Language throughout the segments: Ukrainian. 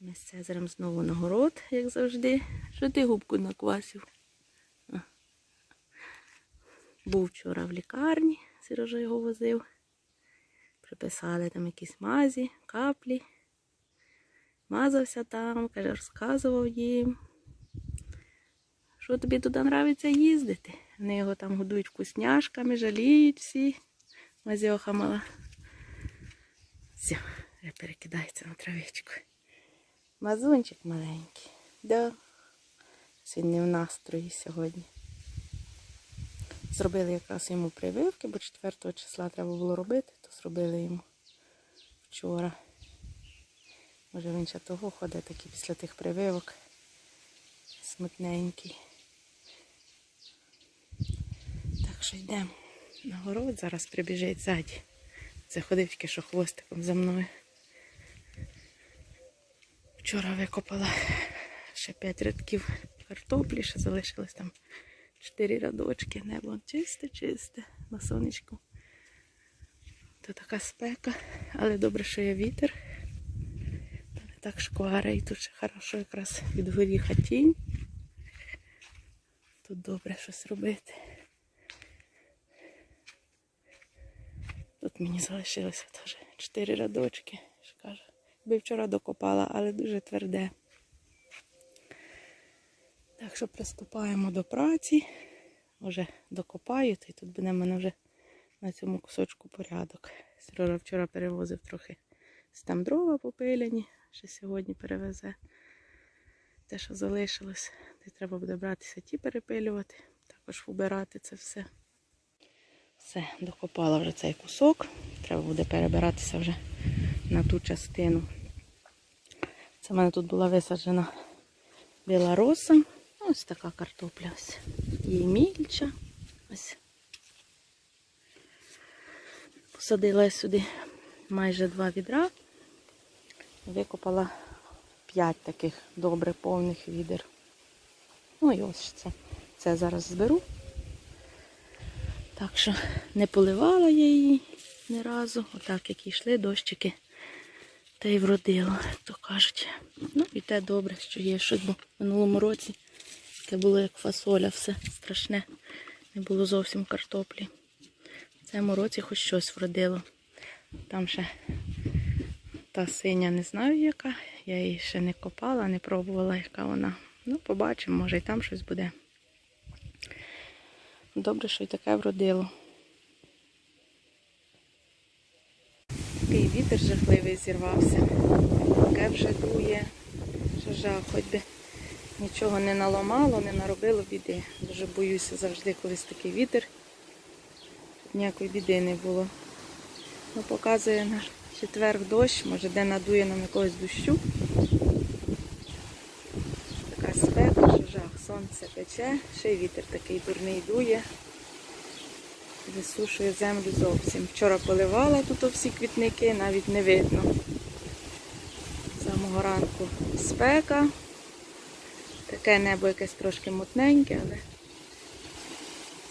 Ми з Цезарем знову на город, як завжди. Що ти губку наквасив? Був вчора в лікарні, Сережа його возив. Приписали там якісь мазі, каплі. Мазався там, каже, розказував їм. Що тобі туди нравиться їздити? Вони його там годують вкусняшками, жаліють всі. Мазьоха мала. Все, перекидається на травичку. Мазунчик маленький. Да. Він в настрої сьогодні. Зробили якраз йому прививки, бо 4 числа треба було робити, то зробили йому вчора. Може він ще того ходить такий після тих прививок. Смутненький. Так що йдемо на город, зараз прибіжить ззаді. Це ходив тільки що хвостиком за мною. Вчора викопала ще 5 рядків картоплі, ще залишилось там 4 рядочки. Небо чисте, чисте, на сонечку. То така спека, але добре, що є вітер. То не так шкваре, і тут ще хорошо якраз від горіха тінь. Тут добре щось робити. Тут мені залишилося теж 4 рядочки. Би вчора докопала, але дуже тверде. Так що приступаємо до праці. Вже докопаю, то й тут буде в мене вже на цьому кусочку порядок. Сережа вчора перевозив трохи там дрова попиляні, ще сьогодні перевезе. Те, що залишилось, то треба буде братися ті перепилювати, також убирати це все. Все, докопала вже цей кусок. Треба буде перебиратися вже на ту частину. Це в мене тут була висаджена біла роса. Ось така картопля. Ось. Її мільча. Ось. Посадила я сюди майже два відра. Викопала п'ять таких добре повних відер. Ну і ось це. Це зараз зберу. Так що не поливала я її ні разу. Отак, як йшли дощики, та й вродило, як то кажуть. Ну і те добре, що є щось, бо в минулому році таке було як фасоля, все страшне. Не було зовсім картоплі. В цьому році хоч щось вродило. Там ще та синя не знаю яка. Я її ще не копала, не пробувала, яка вона. Ну, побачимо, може і там щось буде. Добре, що й таке вродило. Такий вітер жахливий зірвався. Таке вже дує. Що хоч би нічого не наламало, не наробило біди. Дуже боюся завжди, колись такий вітер. Щоб ніякої біди не було. Ну, показує на четвер дощ, може де надує нам якогось дощу. Така спека, що жах, сонце пече, ще й вітер такий дурний дує. Висушує землю зовсім. Вчора поливала тут всі квітники, навіть не видно. З самого ранку спека. Таке небо якесь трошки мутненьке, але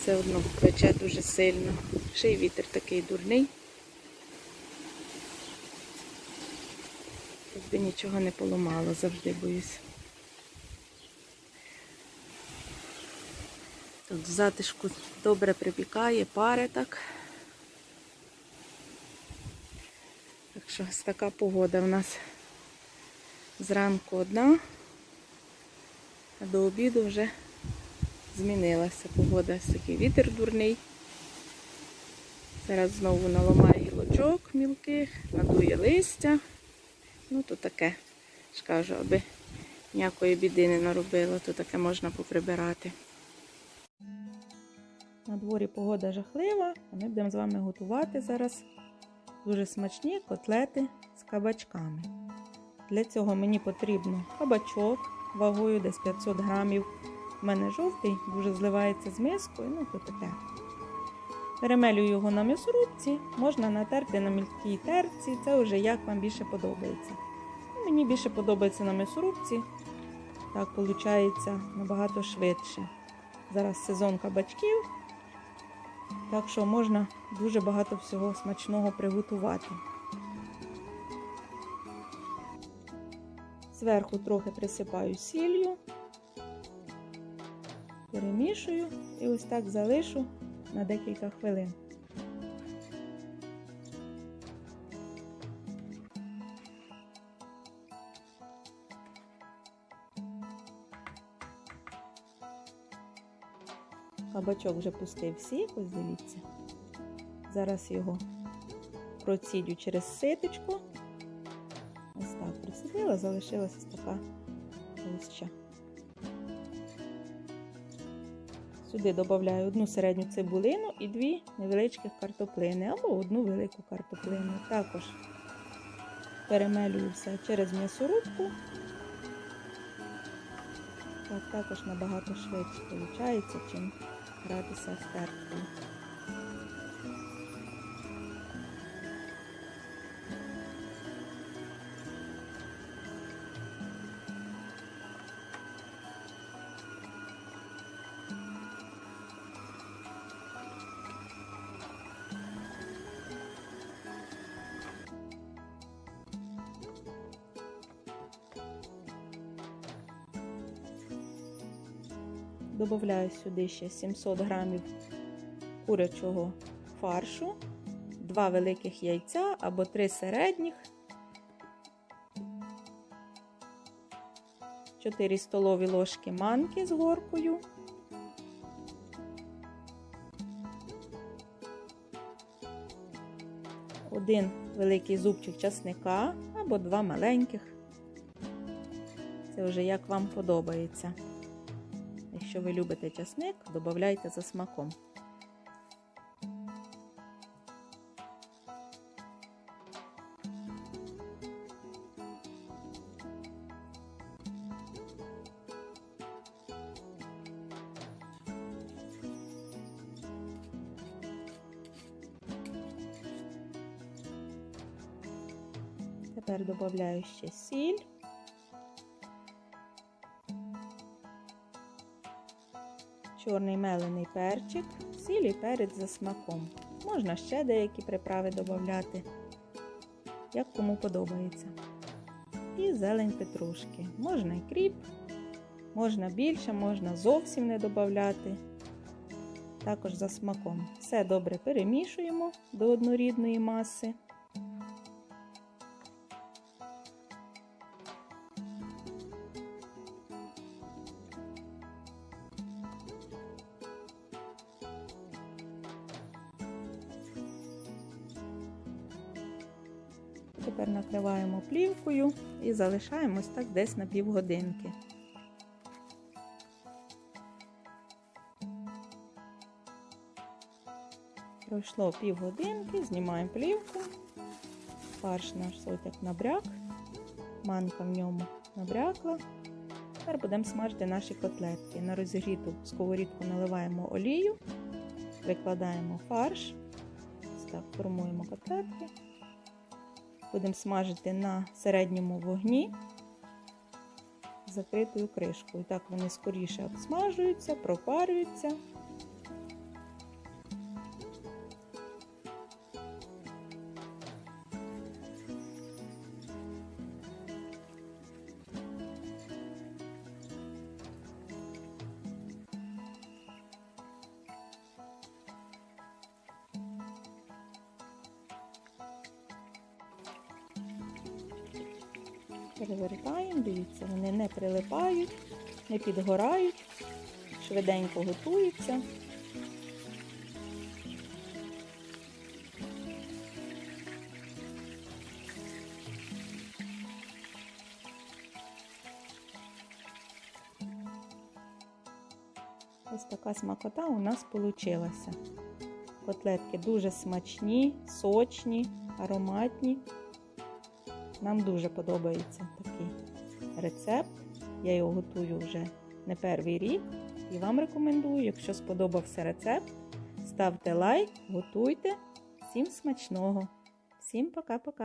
все одно пече дуже сильно. Ще й вітер такий дурний. Якби нічого не поламало, завжди боюсь. В затишку добре припікає, пари так. Так що ось така погода в нас зранку одна, а до обіду вже змінилася погода. Ось такий вітер дурний. Зараз знову наламає гілочок мілких, надує листя. Ну, то таке, ж аби ніякої біди не наробило, то таке можна поприбирати. На дворі погода жахлива, а ми будемо з вами готувати зараз дуже смачні котлети з кабачками. Для цього мені потрібно кабачок вагою десь 500 грамів. У мене жовтий, дуже зливається з мискою, ну то таке. Перемелюю його на м'ясорубці, можна натерти на мілкій терці, це вже як вам більше подобається. Ну, Мені більше подобається на м'ясорубці, так виходить набагато швидше. Зараз сезон кабачків, так що можна дуже багато всього смачного приготувати. Зверху трохи присипаю сіллю, перемішую і ось так залишу на декілька хвилин. Кабачок вже пустив сік, ось дивіться. Зараз його процідю через ситочку. Ось так присадила, залишилася така гуща. Сюди додаю одну середню цибулину і дві невеличких картоплини або одну велику картоплину. Також перемелюю все через м'ясорубку. Так також набагато швидше виходить, чим гратися в терткою. Добавляю сюди ще 700 грамів курячого фаршу, 2 великих яйця або 3 середніх, 4 столові ложки манки з горкою. Один великий зубчик часника або два маленьких. Це вже як вам подобається. Якщо ви любите часник, додавайте за смаком. Тепер додаю ще сіль. Чорний мелений перчик, сіль і перець за смаком. Можна ще деякі приправи додати, як кому подобається. І зелень петрушки. Можна і кріп, можна більше, можна зовсім не додати. Також за смаком. Все добре перемішуємо до однорідної маси. Тепер накриваємо плівкою і залишаємо ось так десь на півгодинки. Пройшло півгодинки, знімаємо плівку, фарш наш сотяк набряк, манка в ньому набрякла. Тепер будемо смажити наші котлетки. На розігріту сковорідку наливаємо олію, викладаємо фарш, так формуємо котлетки. Будемо смажити на середньому вогні закритою кришкою. Так вони скоріше обсмажуються, пропарюються. Перевертаємо, дивіться, вони не прилипають, не підгорають, швиденько готуються. Ось така смакота у нас вийшла. Котлетки дуже смачні, сочні, ароматні. Нам дуже подобається такий рецепт. Я його готую вже не перший рік. І вам рекомендую, якщо сподобався рецепт, ставте лайк, готуйте. Всім смачного! Всім пока-пока!